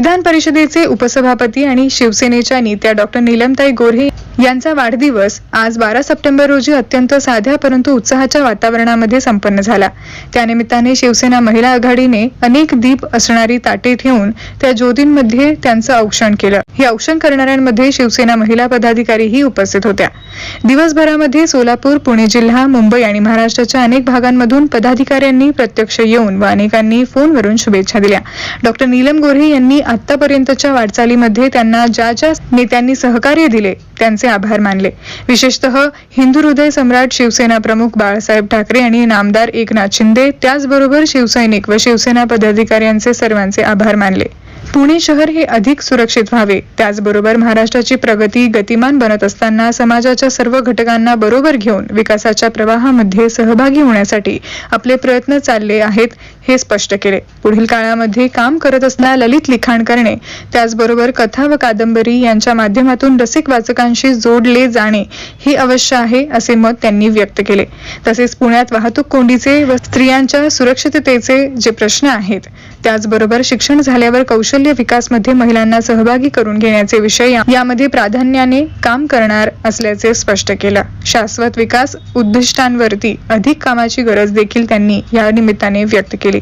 विधान परिषदेचे उपसभापती आणि शिवसेनेच्या नेत्या डॉक्टर नीलमताई गोऱ्हे यांचा वाढदिवस आज बारा सप्टेंबर रोजी अत्यंत साध्या परंतु उत्साहाच्या वातावरणामध्ये संपन्न झाला. त्यानिमित्ताने शिवसेना महिला आघाडीने अनेक दीप असणारी ताटे ठेवून त्या ज्योतींमध्ये त्यांचं औक्षण केलं. हे औक्षण करणाऱ्यांमध्ये शिवसेना महिला पदाधिकारीही उपस्थित होत्या. दिवसभरामध्ये सोलापूर पुणे जिल्हा मुंबई आणि महाराष्ट्राच्या अनेक भागांमधून पदाधिकाऱ्यांनी प्रत्यक्ष येऊन व अनेकांनी फोनवरून शुभेच्छा दिल्या. डॉक्टर नीलम गोऱ्हे यांनी आतापर्यंतच्या वाटचालीमध्ये त्यांना ज्या ज्या नेत्यांनी सहकार्य दिले त्यांचे आभार मानले. विशेषतः हिंदू हृदय सम्राट शिवसेना प्रमुख बाळासाहेब ठाकरे आणि नामदार एकनाथ शिंदे त्याचबरोबर शिवसैनिक व शिवसेना पदाधिकाऱ्यांचे सर्वांचे आभार मानले. पुणे शहर हे अधिक सुरक्षित व्हावे. त्याचबरोबर महाराष्ट्राची प्रगती गतिमान बनत असताना समाजाच्या सर्व घटकांना बरोबर घेऊन विकासाच्या प्रवाहामध्ये सहभागी होण्यासाठी आपले प्रयत्न चालले आहेत हे स्पष्ट केले. पुढील काळामध्ये काम करत असताना ललित लिखाण करणे त्याचबरोबर कथा व कादंबरी यांच्या माध्यमातून रसिक वाचकांशी जोडले जाणे हे अवश्य आहे असे मत त्यांनी व्यक्त केले. तसेच पुण्यात वाहतूक कोंडीचे व स्त्रियांच्या सुरक्षिततेचे जे प्रश्न आहेत त्याचबरोबर शिक्षण झाल्यावर कौशल्य विकासमध्ये महिलांना सहभागी करून घेण्याचे विषय यामध्ये प्राधान्याने काम करणार असल्याचे स्पष्ट केलं. शाश्वत विकास उद्दिष्टांवरती अधिक कामाची गरज देखील त्यांनी या निमित्ताने व्यक्त केली.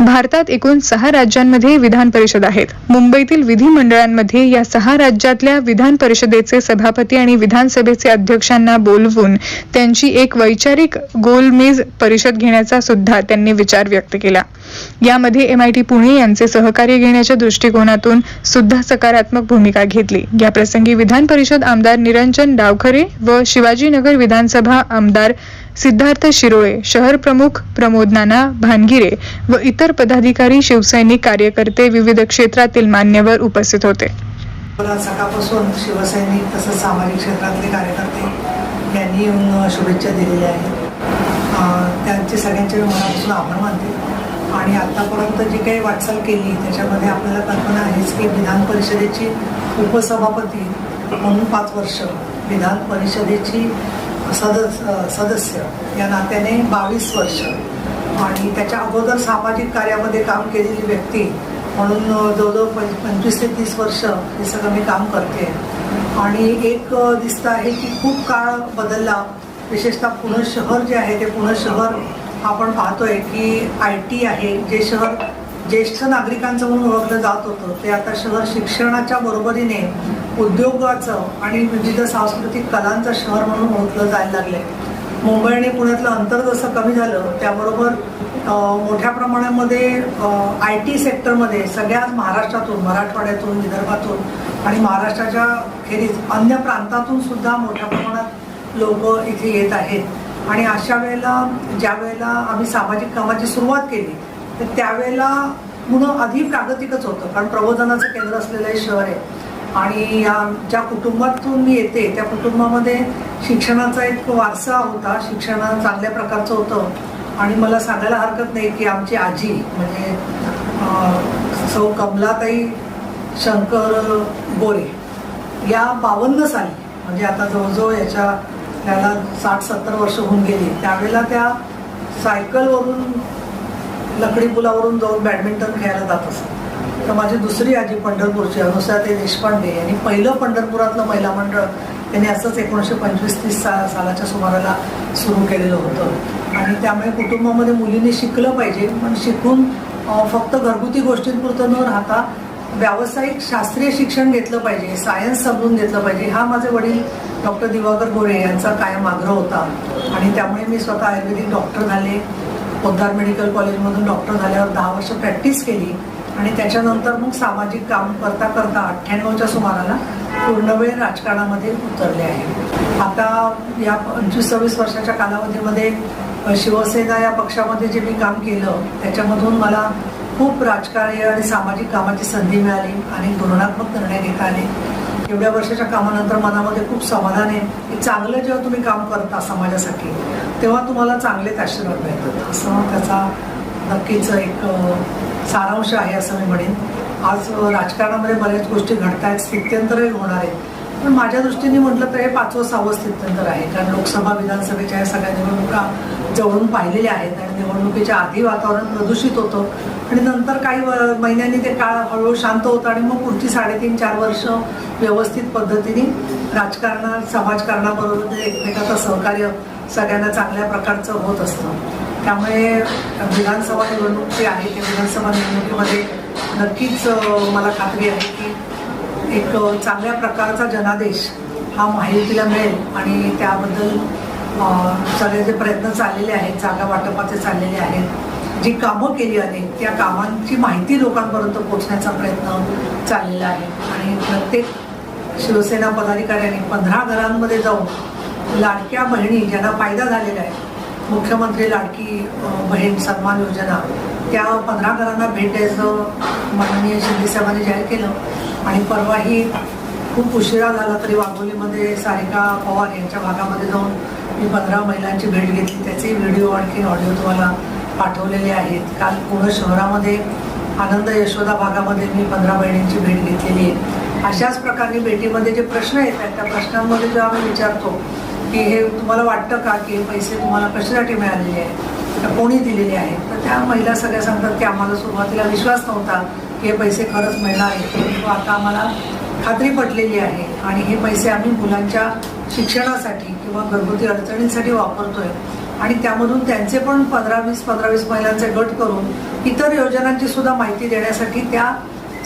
भारतात एकूण सहा राज्यांमध्ये विधान परिषद आहेत. मुंबईतील विधिमंडळांमध्ये या सहा राज्यातल्या विधान परिषदेचे सभापती आणि विधानसभेचे अध्यक्षांना बोलवून त्यांची एक वैचारिक गोलमेज परिषद घेण्याचा सुद्धा त्यांनी विचार व्यक्त केला. यामध्ये एमआयटी पुणे यांचे सहकार्य घेण्याच्या दृष्टिकोनातून सुद्धा सकारात्मक भूमिका घेतली. या प्रसंगी विधान परिषद आमदार निरंजन डावखरे व शिवाजीनगर विधानसभा आमदार सिद्धार्थ शिरोळे शहर प्रमुख प्रमोद नाना भानगिरे व इतर पदाधिकारी शिवसैनिक कार्यकर्ते विविध क्षेत्रातील मान्यवर उपस्थित होते. मला सकाळपासून शिवसैनिक तसंच सामाजिक क्षेत्रातले कार्यकर्ते यांनी येऊन शुभेच्छा दिलेल्या आहेत. त्यांचे सगळ्यांचे मनापासून आभार मानते. आणि आत्तापर्यंत जी काही वाटचाल केली त्याच्यामध्ये आपल्याला कल्पना आहेच की विधान परिषदेची उपसभापती म्हणून पाच वर्ष विधान परिषदेची सदस सदस्य या नात्याने बावीस वर्ष. आणि त्याच्या अगोदर सामाजिक कार्यामध्ये काम केलेली व्यक्ती म्हणून जवळजवळ पं पंचवीस ते तीस वर्ष हे सगळं मी काम करते. आणि एक दिसतं आहे की खूप काळ बदलला विशेषतः पुणे शहर जे आहे ते पुणे शहर आपण पाहतोय की आय टी आहे जे शहर ज्येष्ठ नागरिकांचं म्हणून ओळखलं जात होतं ते आता शहर शिक्षणाच्या बरोबरीने उद्योगाचं आणि विविध सांस्कृतिक कलांचं शहर म्हणून ओळखलं जायला लागले मुंबई आणि पुण्यातलं अंतर जसं कमी झालं त्याबरोबर मोठ्या प्रमाणामध्ये आय टी सेक्टरमध्ये सगळ्याच महाराष्ट्रातून मराठवाड्यातून विदर्भातून आणि महाराष्ट्राच्या खेरीज अन्य प्रांतातून सुद्धा मोठ्या प्रमाणात लोक इथे येत आहेत. आणि अशा वेळेला ज्या वेळेला आम्ही सामाजिक कामाची सुरुवात केली तर त्यावेळेला म्हणून अधिक प्रागतिकच होतं. कारण प्रबोधनाचं केंद्र असलेलं हे शहर आहे. आणि या ज्या कुटुंबातून मी येते त्या कुटुंबामध्ये शिक्षणाचा एक वारसा होता. शिक्षण चांगल्या प्रकारचं होतं. आणि मला सांगायला हरकत नाही की आमची आजी म्हणजे सौ कमलाताई शंकर गोरे या बावन्न साली म्हणजे आता जवळजवळ याच्या त्याला साठ सत्तर वर्ष होऊन गेली. त्यावेळेला त्या सायकलवरून लकडी पुलावरून जाऊन बॅडमिंटन खेळायला जात असत. तर माझी दुसरी आजी पंढरपूरची अनुसाते देशपांडे यांनी पहिलं पंढरपुरातलं महिला मंडळ त्यांनी असंच एकोणीसशे पंचवीस तीस सा सालाच्या सुमाराला सुरू केलेलं होतं. आणि त्यामुळे कुटुंबामध्ये मुलींनी शिकलं पाहिजे पण शिकून फक्त घरगुती गोष्टींपुरतं न राहता व्यावसायिक शास्त्रीय शिक्षण घेतलं पाहिजे सायन्स समजून घेतलं पाहिजे. हा माझे वडील डॉक्टर दिवाकर गोरे यांचा कायम आग्रह होता. आणि त्यामुळे मी स्वतः आयुर्वेदिक डॉक्टर झाले. पोद्दार मेडिकल कॉलेजमधून डॉक्टर झाल्यावर दहा वर्ष प्रॅक्टिस केली. आणि त्याच्यानंतर मग सामाजिक काम करता करता अठ्ठ्याण्णवच्या सुमाराला पूर्णवेळ राजकारणामध्ये उतरले आहे. आता या पंचवीस सव्वीस वर्षाच्या कालावधीमध्ये शिवसेना या पक्षामध्ये जे मी काम केलं त्याच्यामधून मला खूप राजकार्य आणि सामाजिक कामाची संधी मिळाली आणि धोरणात्मक निर्णय घेता आले. एवढ्या वर्षाच्या कामानंतर मनामध्ये खूप समाधान आहे की चांगलं जेव्हा तुम्ही काम करता समाजासाठी तेव्हा तुम्हाला चांगलेच आशीर्वाद मिळतात. असं त्याचा नक्कीच एक सारांश आहे असं मी म्हणेन. आज राजकारणामध्ये बऱ्याच गोष्टी घडत आहेत स्थित्यंतरही होणार आहेत. पण माझ्या दृष्टीने म्हटलं तर हे पाचवं सहावं स्थित्यंतर आहे. कारण लोकसभा विधानसभेच्या या सगळ्या निवडणुका जवळून पाहिलेल्या आहेत आणि निवडणुकीच्या आधी वातावरण प्रदूषित होतं. आणि नंतर काही व- महिन्यांनी ते काळ हळूहळू शांत होतं आणि मग पुढची साडेतीन चार वर्ष व्यवस्थित पद्धतीने राजकारणात समाजकारणाबरोबर ते एकमेकाचं सहकार्य सगळ्यांना चांगल्या प्रकारचं होत असतं. त्यामुळे विधानसभा निवडणूक जी आहे त्या विधानसभा निवडणुकीमध्ये नक्कीच मला खात्री आहे की एक चांगल्या प्रकारचा जनादेश हा माहितीला मिळेल आणि त्याबद्दल सगळे जे प्रयत्न चाललेले आहेत जागा वाटपाचे चाललेले आहेत. जी कामं केली आहेत त्या कामांची माहिती लोकांपर्यंत पोहोचण्याचा प्रयत्न चाललेला आहे. आणि प्रत्येक शिवसेना पदाधिकाऱ्यांनी पंधरा घरांमध्ये जाऊन लाडक्या बहिणी ज्यांना फायदा झालेला आहे मुख्यमंत्री लाडकी बहीण सन्मान योजना त्या पंधरा घरांना भेट द्यायचं माननीय शिंदे साहेबांनी जाहीर केलं. आणि परवाही खूप उशिरा झाला तरी वाघोलीमध्ये सारिका पवार यांच्या भागामध्ये जाऊन मी पंधरा महिलांची भेट घेतली. त्याचे व्हिडिओ आणखी ऑडिओ तुम्हाला पाठवलेले आहेत. काल पुणे शहरामध्ये आनंद यशोदा भागामध्ये मी पंधरा बहिणींची भेट घेतलेली आहे. अशाच प्रकारे भेटीमध्ये जे प्रश्न येतात त्या प्रश्नांमध्ये जेव्हा आम्ही विचारतो की हे तुम्हाला वाटतं का की हे पैसे तुम्हाला कशासाठी मिळालेले आहेत? तर कोणी दिलेले आहेत? तर त्या महिला सगळ्या सांगतात की आम्हाला सुरुवातीला विश्वास नव्हता. हे पैसे खरंच मिळणार आहेत. परंतु आता आम्हाला खात्री पटलेली आहे आणि हे पैसे आम्ही मुलांच्या शिक्षणासाठी किंवा घरगुती अडचणींसाठी वापरतोय. आणि त्यामधून त्यांचे पण पंधरा वीस पंधरा वीस महिलांचे गट करून इतर योजनांची सुद्धा माहिती देण्यासाठी त्या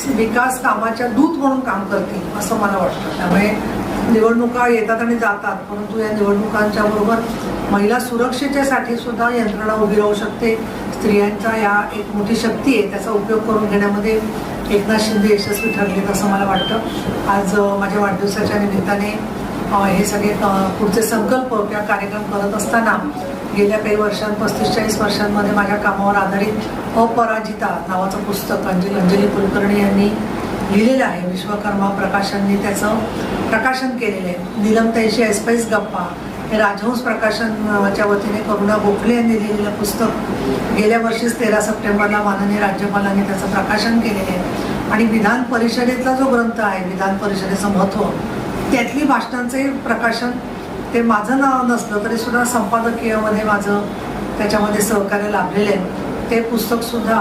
विकास कामाच्या दूत म्हणून काम करतील असं मला वाटतं. त्यामुळे निवडणुका येतात आणि जातात परंतु या निवडणुकांच्या बरोबर महिला सुरक्षेच्यासाठी सुद्धा यंत्रणा उभी राहू शकते. स्त्रियांच्या या एक मोठी शक्ती आहे त्याचा उपयोग करून घेण्यामध्ये एकनाथ शिंदे यशस्वी ठरलेत असं मला वाटतं. आज माझ्या वाढदिवसाच्या निमित्ताने हे सगळे पुढचे संकल्प किंवा कार्यक्रम करत असताना गेल्या काही वर्षां पस्तीस चाळीस वर्षांमध्ये माझ्या कामावर आधारित अपराजिता नावाचं पुस्तक अंजली अंजली कुलकर्णी यांनी लिहिलेलं आहे विश्वकर्मा प्रकाशनने त्याचं प्रकाशन केलेलं आहे. निलमताईशी ऐसपैस गप्पा. हे राजहंस प्रकाशनच्या वतीने करुणा गोखले यांनी लिहिलेलं पुस्तक गेल्या वर्षीच तेरा सप्टेंबरला माननीय राज्यपालांनी त्याचं प्रकाशन केलेलं आहे. आणि विधान परिषदेतला जो ग्रंथ आहे विधान परिषदेचं महत्त्व त्यातली भाषणांचे प्रकाशन ते माझं नाव नसलं तरी सुद्धा संपादकीयमध्ये माझं त्याच्यामध्ये सहकार्य लाभलेलं आहे. ते पुस्तकसुद्धा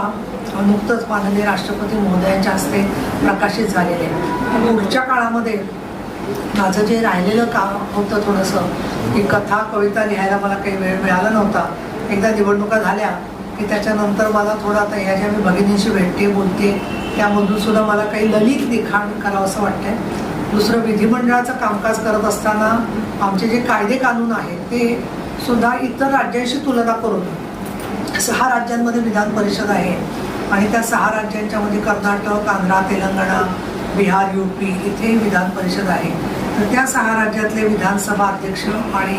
नुकतंच माननीय राष्ट्रपती महोदयांच्या हस्ते प्रकाशित झालेले. आहे पुढच्या काळामध्ये माझं जे राहिलेलं काम होतं थोडंसं की कथा कविता लिहायला मला काही वेळ मिळाला नव्हता. एकदा निवडणुका झाल्या की त्याच्यानंतर मला थोडं आता ह्या ज्या मी भगिनींशी भेटते बोलते त्यामधून सुद्धा मला काही ललित लिखाण करावं असं वाटतंय. दुसरं विधिमंडळाचं कामकाज करत असताना आमचे जे कायदे कानून आहेत ते सुद्धा इतर राज्यांशी तुलना करून सहा राज्यांमध्ये विधान परिषद आहे. आणि त्या सहा राज्यांच्या मध्ये कर्नाटक आंध्रा तेलंगणा बिहार यू पी इथे विधान परिषद आहे. तर त्या सहा राज्यातले विधानसभा अध्यक्ष आणि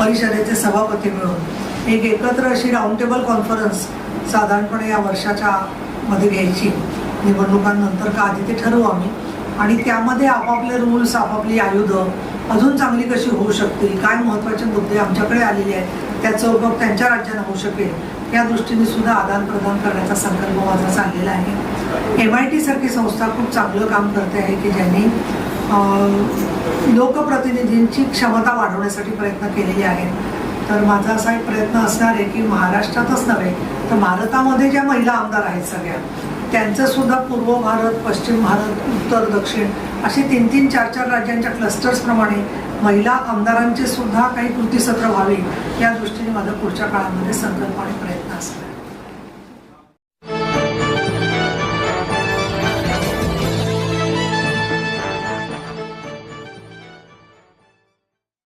परिषदेचे सभापती मिळून एक एकत्र अशी राऊंड टेबल कॉन्फरन्स साधारणपणे या वर्षाच्या मध्ये घ्यायची. निवडणुकांनंतर का आधी ते ठरवू आम्ही. आणि त्यामध्ये आपापले रूल्स आपापली आयुधं अजून चांगली कशी होऊ शकतील काय महत्त्वाचे मुद्दे आमच्याकडे आलेले आहेत त्याचा उपयोग त्यांच्या राज्याला होऊ शकेल या दृष्टीने सुद्धा आदान प्रदान करण्याचा संकल्प माझा चाललेला आहे. एम आय टी सारखी संस्था खूप चांगलं काम करते आहे की ज्यांनी लोकप्रतिनिधींची क्षमता वाढवण्यासाठी प्रयत्न केलेले आहेत. तर माझा असा एक प्रयत्न असणार आहे की महाराष्ट्रातच नव्हे तर भारतामध्ये ज्या महिला आमदार आहेत सगळ्या त्यांचं सुद्धा पूर्व भारत पश्चिम भारत उत्तर दक्षिण असे तीन तीन चार चार राज्यांच्या क्लस्टर्सप्रमाणे महिला आमदारांचे सुद्धा काही कृतीसत्र व्हावे या दृष्टीने माझा पुढच्या काळामध्ये संकल्प आणि प्रयत्न असणार